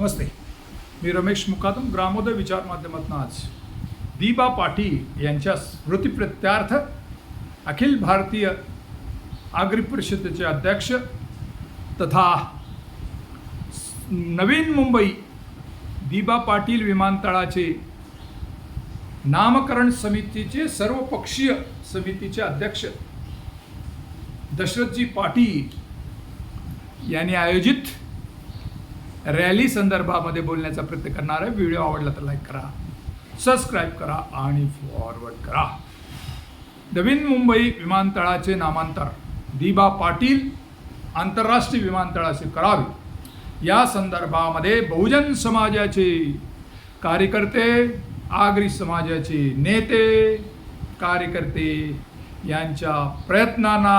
नमस्ते. मी रमेश मुकादम ग्रामोदय विचार माध्यमातून आज दीबा पाटील यांच्या स्मृतिप्रत्यार्थ अखिल भारतीय आगरी परिषदेचे अध्यक्ष तथा नवीन मुंबई दीबा पाटील विमानतळाचे नामकरण समितीचे सर्वपक्षीय समितीचे अध्यक्ष दशरथजी पाटील यांनी आयोजित रॅली संदर्भामध्ये बोलण्याचा प्रयत्न करणार आहे. व्हिडिओ आवडला तर लाईक करा सबस्क्राईब करा आणि फॉरवर्ड करा. नवीन मुंबई विमानतळाचे नामांतर दिबा पाटील आंतरराष्ट्रीय विमानतळाचे करावे. या संदर्भामध्ये बहुजन समाजाचे कार्यकर्ते आगरी समाजाचे नेते कार्यकर्ते यांच्या प्रयत्नांना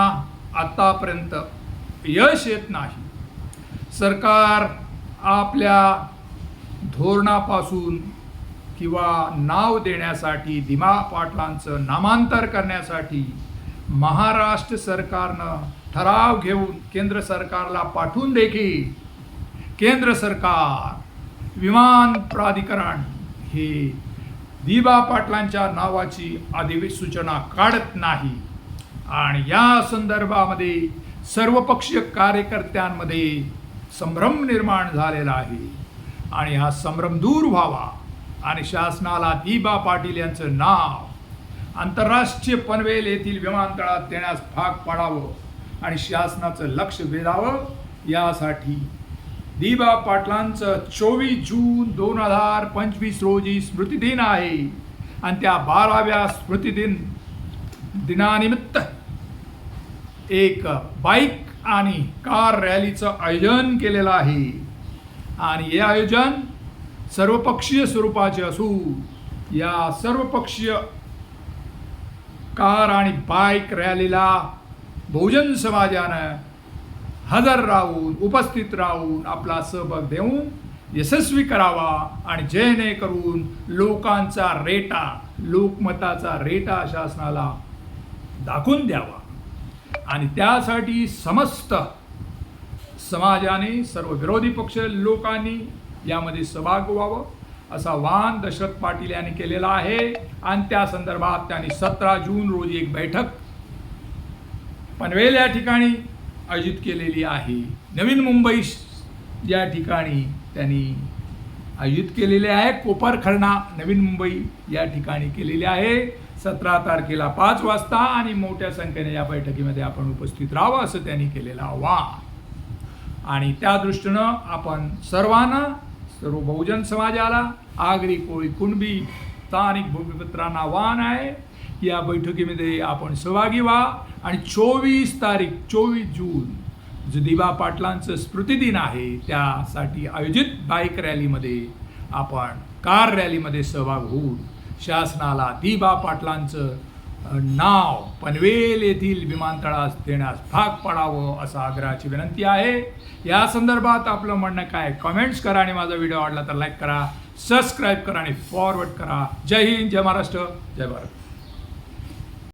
आतापर्यंत यश येत नाही. सरकार आपल्या धोरणापासून किंवा नाव देण्यासाठी दिमा पाटलांचं नामांतर करण्यासाठी महाराष्ट्र सरकारनं ठराव घेऊन केंद्र सरकारला पाठवून देखील केंद्र सरकार विमान प्राधिकरण हे दिबा पाटलांच्या नावाची अधिसूचना काढत नाही. आणि या संदर्भामध्ये सर्वपक्षीय कार्यकर्त्यांमध्ये संभ्रम निर्माण झालेला आहे. आणि हा संभ्रम दूर व्हावा. आणि शासनाला दिबा पाटील यांचं नाव आंतरराष्ट्रीय पनवेल येथील विमानतळात देण्यास भाग पाडावं आणि शासनाचं लक्ष वेधावं यासाठी दिबा पाटलांचं चोवीस जून दोन हजार पंचवीस रोजी स्मृतिदिन आहे. आणि त्या बाराव्या स्मृतिदिन दिनानिमित्त एक बाईक आणि कार रॅलीचं आयोजन केलेलं आहे. आणि हे आयोजन सर्वपक्षीय स्वरूपाचे असून या सर्वपक्षीय कार आणि बाईक रॅलीला बहुजन समाजानं हजर राहून उपस्थित राहून आपला सहभाग देऊन यशस्वी करावा आणि जेणेकरून लोकांचा रेटा लोकमताचा रेटा शासनाला दाखवून द्यावा. आणि त्यासाठी समस्त समाजाने सर्व विरोधी पक्ष लोकांनी यामध्ये सहभाग व्हावं असा वाहन दशरथ पाटील यांनी केलेला आहे. आणि त्या संदर्भात त्यांनी सतरा जून रोजी एक बैठक पनवेल या ठिकाणी आयोजित केलेली आहे. नवीन मुंबई या ठिकाणी त्यांनी आयोजित केलेले आहे. कोपरखरणा नवीन मुंबई या ठिकाणी केलेली आहे. सतरा तारखेला पाच वाजता आणि मोठ्या संख्येने या बैठकीमध्ये आपण उपस्थित राहावं असं त्यांनी केलेलं आव्हान. आणि त्या दृष्टीनं आपण सर्वांना सर्व बहुजन समाजाला आगरी कोळी कुणबी स्थानिक भूमिपुत्रांना आव्हान आहे या बैठकीमध्ये आपण सहभागी व्हा. आणि चोवीस तारीख चोवीस जून जो दिबा पाटलांचं स्मृतिदिन आहे त्यासाठी आयोजित बाईक रॅलीमध्ये आपण कार रॅलीमध्ये सहभाग होऊन शासनाला दिबा पाटलांचं नाव पनवेल येथील विमानतळास देण्यास भाग पाडावं असं आग्रहाची विनंती आहे. या संदर्भात आपलं म्हणणं काय? कमेंट्स करा आणि माझा व्हिडिओ आवडला तर लाईक करा सबस्क्राईब करा आणि फॉरवर्ड करा. जय हिंद जय महाराष्ट्र जय भारत.